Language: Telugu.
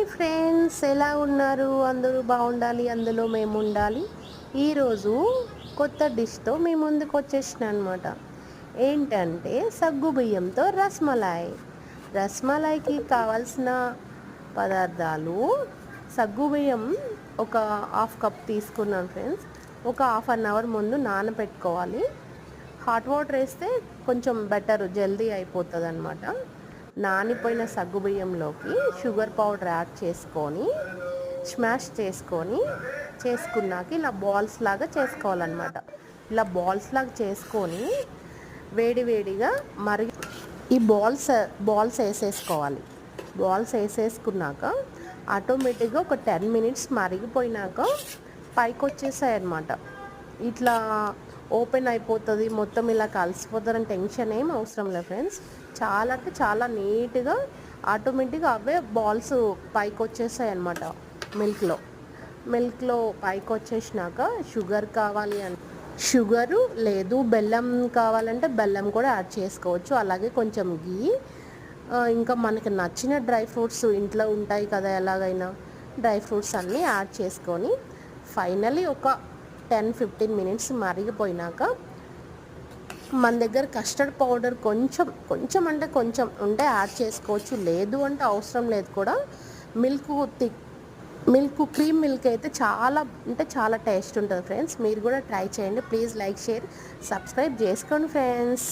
హాయ్ ఫ్రెండ్స్ ఎలా ఉన్నారు? అందరూ బాగుండాలి అందులో మేము ఉండాలి. ఈరోజు కొత్త డిష్తో మీ ముందుకు వచ్చేసిన అనమాట ఏంటంటే సగ్గు బియ్యంతో రస్మలాయ్ రస్మలాయ్కి కావాల్సిన పదార్థాలు సగ్గు బియ్యం ఒక హాఫ్ కప్ తీసుకున్నాను ఫ్రెండ్స్. ఒక హాఫ్ అన్ అవర్ ముందు నానబెట్టుకోవాలి. హాట్ వాటర్ వేస్తే కొంచెం బెటర్ జల్దీ అయిపోతుంది అనమాట నానిపోయిన సగ్గుబియ్యంలోకి షుగర్ పౌడర్ యాడ్ చేసుకొని స్మాష్ చేసుకొని చేసుకున్నాక ఇలా బాల్స్ లాగా చేసుకోవాలన్నమాట. ఇలా బాల్స్ లాగా చేసుకొని వేడి వేడిగా మరిగి ఈ బాల్స్ బాల్స్ వేసేసుకోవాలి. బాల్స్ వేసేసుకున్నాక ఆటోమేటిక్గా ఒక టెన్ మినిట్స్ మరిగిపోయినాక పైకి వచ్చేసాయి అన్నమాట ఇట్లా ఓపెన్ అయిపోతుంది మొత్తం ఇలా కలిసిపోతారని టెన్షన్ ఏం అవసరం లేదు ఫ్రెండ్స్. చాలా అంటే చాలా నీట్గా ఆటోమేటిక్గా అవే బాల్స్ పైకి వచ్చేస్తాయి అనమాట మిల్క్లో. మిల్క్లో పైకి వచ్చేసినాక షుగర్ కావాలి అని షుగరు లేదు బెల్లం కావాలంటే బెల్లం కూడా యాడ్ చేసుకోవచ్చు. అలాగే కొంచెం గీ. ఇంకా మనకి నచ్చిన డ్రై ఫ్రూట్స్ ఇంట్లో ఉంటాయి కదా ఎలాగైనా డ్రై ఫ్రూట్స్ అన్నీ యాడ్ చేసుకొని ఫైనలీ ఒక టెన్ ఫిఫ్టీన్ మినిట్స్ మరిగిపోయినాక మన దగ్గర కస్టర్డ్ పౌడర్ కొంచెం కొంచెం అంటే కొంచెం ఉంటే యాడ్ చేసుకోవచ్చు. లేదు అంటే అవసరం లేదు కూడా. Milk thick milk cream milk అయితే చాలా అంటే చాలా టేస్ట్ ఉంటుంది ఫ్రెండ్స్. మీరు కూడా ట్రై చేయండి. ప్లీజ్ లైక్ షేర్ సబ్స్క్రైబ్ చేసుకోండి ఫ్రెండ్స్.